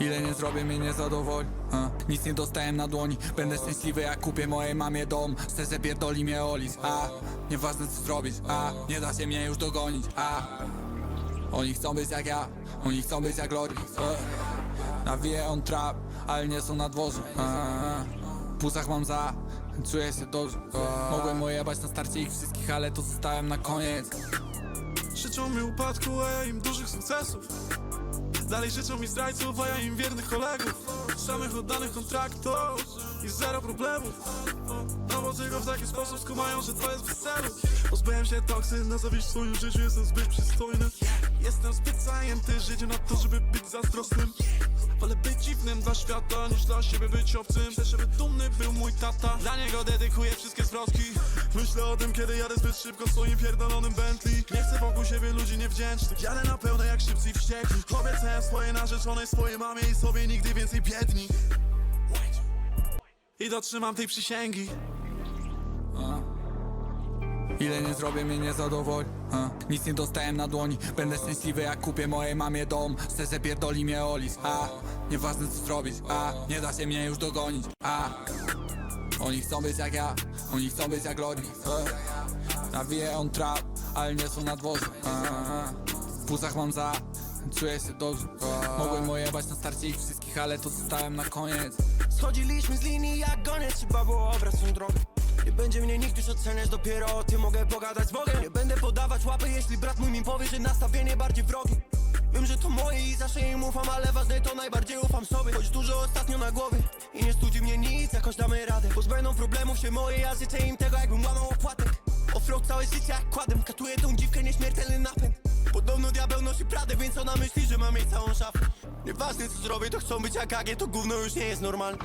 Ile nie zrobię, mnie nie zadowoli. A, Nic nie dostałem na dłoni. Będę szczęśliwy jak kupię mojej mamie dom. Szczerze pierdoli mnie Olis. A, nieważne co zrobić A, nie da się mnie już dogonić. A, oni chcą być jak ja. Oni chcą być jak Lori. E, Nawiję on trap, ale nie są na dworze. A, W płucach mam za Czuję się dobrze. E, Mogłem ojebać na starcie ich wszystkich, ale to zostałem na koniec. Życzą mi upadku, a ja im dużych sukcesów Dalej życzą mi zdrajców, a ja im wiernych kolegów. Samych oddanych kontraktów i zero problemów. No bo tylko w taki sposób skumają, że to jest bez celu. Pozbyłem się toksyn, na zawiść w swoim życiu jestem zbyt przystojny. Jestem zbyt zajęty życiem na to, żeby być zazdrosnym. Wolę być dziwnym dla świata, niż dla siebie być obcym. Chcę, żeby dumny był mój tata. Dla niego dedykuję wszystkie zwrotki. Myślę o tym, kiedy jadę zbyt szybko swoim pierdolonym Bentley. Nie chcę wokół siebie ludzi niewdzięcznych Jadę na pełne jak szybcy i wściekli Obiecałem swojej narzeczonej, swojej mamie i sobie nigdy więcej biedni. I dotrzymam tej przysięgi. Ile nie zrobię, mnie nie zadowoli. A, Nic nie dostałem na dłoni. Będę szczęśliwy jak kupię mojej mamie dom. Szczerze pierdoli mnie Olis. A, nieważne co zrobić. A, nie da się mnie już dogonić. A, oni chcą być jak ja. Oni chcą być jak Lori e, Nawiję on trap, ale nie są na dworze. W mam za Czuję się dobrze Mogłem ojebać na starcie ich wszystkich, ale to zostałem na koniec. Schodziliśmy z linii jak goniec Trzeba było obrać tą drogę. Nie będzie mnie nikt już oceniać Dopiero o tym mogę pogadać z Bogiem. Nie będę podawać łapy Jeśli brat mój mi powie, że nastawienie bardziej wrogie. Wiem, że to moje i zawsze im ufam Ale ważne to najbardziej ufam sobie. Choć dużo ostatnio na głowie I nie studzi mnie nic, jakoś damy radę. Pozbędą problemów się moje Ja życzę im tego jakbym łamał opłatek. Offroad całe życie jak kładem Katuję tą dziwkę nieśmiertelny napęd Podobno diabeł nosi pradę, więc ona myśli, że mam jej całą szafę. Nieważne co zrobię, to chcą być jak AG To gówno już nie jest normalne